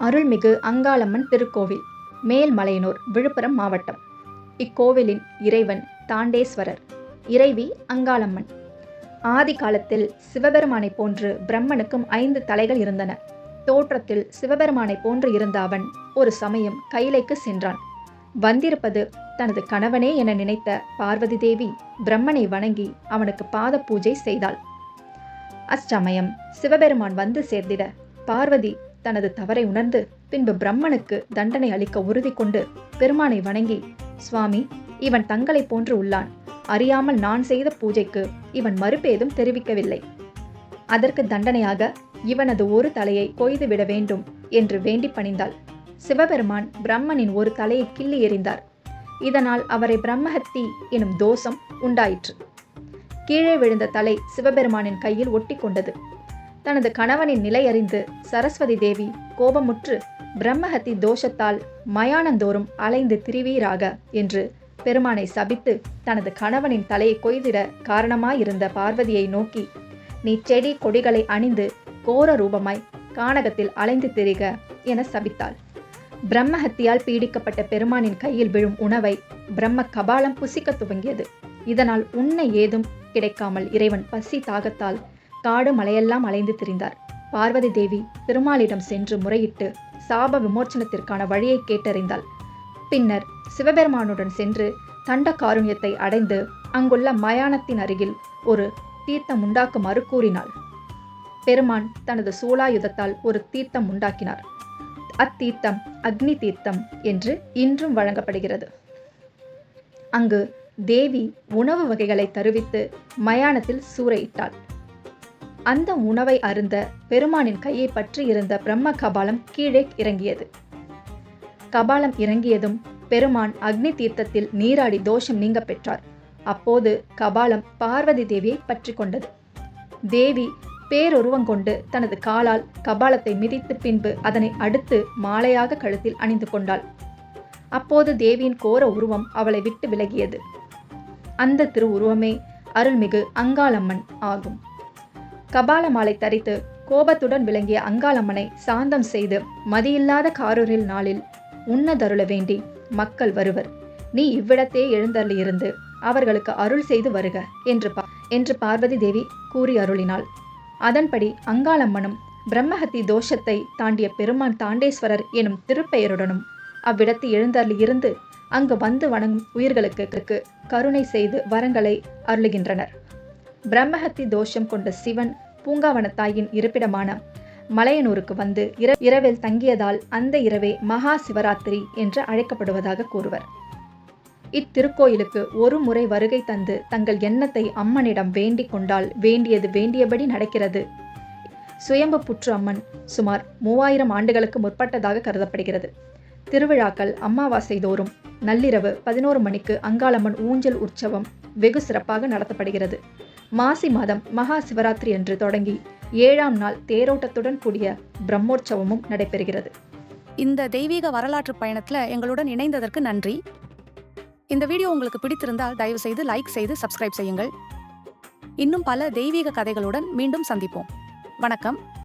அருள்மிகு அங்காளம்மன் திருக்கோவில் மேல்மலையனூர் விழுப்புரம் மாவட்டம். இக்கோவிலின் இறைவன் தாண்டேஸ்வரர். இறைவி அங்காளம்மன். ஆதி காலத்தில் சிவபெருமானை போன்று பிரம்மனுக்கும் ஐந்து தலைகள் இருந்தன. தோற்றத்தில் சிவபெருமானை போன்று இருந்த அவன் ஒரு சமயம் கைலைக்கு சென்றான். வந்திருப்பது தனது கணவனே என நினைத்த பார்வதி தேவி பிரம்மனை வணங்கி அவனுக்கு பாத பூஜை செய்தாள். அச்சமயம் சிவபெருமான் வந்து சேர்ந்திட பார்வதி தனது தவறை உணர்ந்து பின்பு பிரம்மனுக்கு தண்டனை அளிக்க உறுதி கொண்டு பெருமானை வணங்கி சுவாமி இவன் தங்களை போன்று உள்ளான். அறியாமல் நான் செய்த பூஜைக்கு இவன் மறுபேதும் தெரிவிக்கவில்லை. அதற்கு தண்டனையாக இவனது ஒரு தலையை கொய்துவிட வேண்டும் என்று வேண்டி பணிந்தாள். சிவபெருமான் பிரம்மனின் ஒரு தலையை கிள்ளி எறிந்தார். இதனால் அவரை பிரம்மஹத்தி எனும் தோஷம் உண்டாயிற்று. கீழே விழுந்த தலை சிவபெருமானின் கையில் ஒட்டி கொண்டது. தனது கணவனின் நிலை அறிந்து சரஸ்வதி தேவி கோபமுற்று பிரம்மஹத்தி தோஷத்தால் மயானந்தோறும் அலைந்து திரிவீராக என்று பெருமானை சபித்து தனது கணவனின் தலையை கொய்திட காரணமாயிருந்த பார்வதியை நோக்கி நீ செடி கொடிகளை அணிந்து கோர ரூபமாய் கானகத்தில் அலைந்து திரிக என சபித்தாள். பிரம்மஹத்தியால் பீடிக்கப்பட்ட பெருமானின் கையில் விழும் உணவை பிரம்ம கபாலம் புசிக்க துவங்கியது. இதனால் உண்ண ஏதும் கிடைக்காமல் இறைவன் பசி தாகத்தால் காடு மலையெல்லாம் அலைந்து திரிந்தார். பார்வதி தேவி திருமாலிடம் சென்று முறையிட்டு சாப விமோச்சனத்திற்கான வழியை கேட்டறிந்தாள். பின்னர் சிவபெருமானுடன் சென்று தண்ட காருண்யத்தை அடைந்து அங்குள்ள மயானத்தின் அருகில் ஒரு தீர்த்தம் உண்டாக்குமாறு கூறினாள். பெருமான் தனது சூலாயுதத்தால் ஒரு தீர்த்தம் உண்டாக்கினார். அத்தீர்த்தம் அக்னி தீர்த்தம் என்று இன்றும் வழங்கப்படுகிறது. அங்கு தேவி உணவு வகைகளை தருவித்து மயானத்தில் சூறையிட்டாள். அந்த உணவை அருந்த பெருமானின் கையை பற்றி இருந்த பிரம்ம கபாலம் கீழே இறங்கியது. கபாலம் இறங்கியதும் பெருமான் அக்னி தீர்த்தத்தில் நீராடி தோஷம் நீங்க பெற்றார். அப்போது கபாலம் பார்வதி தேவியை பற்றி கொண்டது. தேவி பேருருவங்கொண்டு தனது காலால் கபாலத்தை மிதித்து பின்பு அதனை அடுத்து மாலையாக கழுத்தில் அணிந்து கொண்டாள். அப்போது தேவியின் கோர உருவம் அவளை விட்டு விலகியது. அந்த திருவுருவமே அருள்மிகு அங்காளம்மன் ஆகும். கபால மாலை தரித்து கோபத்துடன் விளங்கிய அங்காளம்மனை சாந்தம் செய்து மதியில்லாத காரூரில் நாளில் உண்ணதருள வேண்டி மக்கள் வருவர். நீ இவ்விடத்தே எழுந்தருளியிருந்து அவர்களுக்கு அருள் செய்து வருக என்று பா என்று பார்வதி தேவி கூறி அருளினாள். அதன்படி அங்காளம்மனும் பிரம்மஹத்தி தோஷத்தை தாண்டிய பெருமான் தாண்டேஸ்வரர் எனும் திருப்பெயருடனும் அவ்விடத்து எழுந்தருளியிருந்து அங்கு வந்து வணங்கும் உயிர்களுக்கு கருணை செய்து வரங்களை அருளுகின்றனர். பிரம்மஹத்தி தோஷம் கொண்ட சிவன் பூங்காவனத்தாயின் இருப்பிடமான மலையனூருக்கு வந்து இர இரவில் தங்கியதால் அந்த இரவே மகா சிவராத்திரி என்று அழைக்கப்படுவதாக கூறுவர். இத்திருக்கோயிலுக்கு ஒரு முறை வருகை தந்து தங்கள் எண்ணத்தை அம்மனிடம் வேண்டிக் கொண்டால் வேண்டியது வேண்டியபடி நடக்கிறது. சுயம்பு புற்று அம்மன் சுமார் மூவாயிரம் ஆண்டுகளுக்கு முற்பட்டதாக கருதப்படுகிறது. திருவிழாக்கள் அமாவாசை தோறும் நள்ளிரவு பதினோரு மணிக்கு அங்காளம்மன் ஊஞ்சல் உற்சவம் வெகு சிறப்பாக நடத்தப்படுகிறது. மாசி மாதம் மகா சிவராத்திரி அன்று தொடங்கி ஏழாம் நாள் தேரோட்டத்துடன் கூடிய பிரம்மோற்சவமும் நடைபெறுகிறது. இந்த தெய்வீக வரலாற்று பயணத்தில் எங்களுடன் இணைந்ததற்கு நன்றி. இந்த வீடியோ உங்களுக்கு பிடித்திருந்தால் தயவு செய்து லைக் செய்து சப்ஸ்கிரைப் செய்யுங்கள். இன்னும் பல தெய்வீக கதைகளுடன் மீண்டும் சந்திப்போம். வணக்கம்.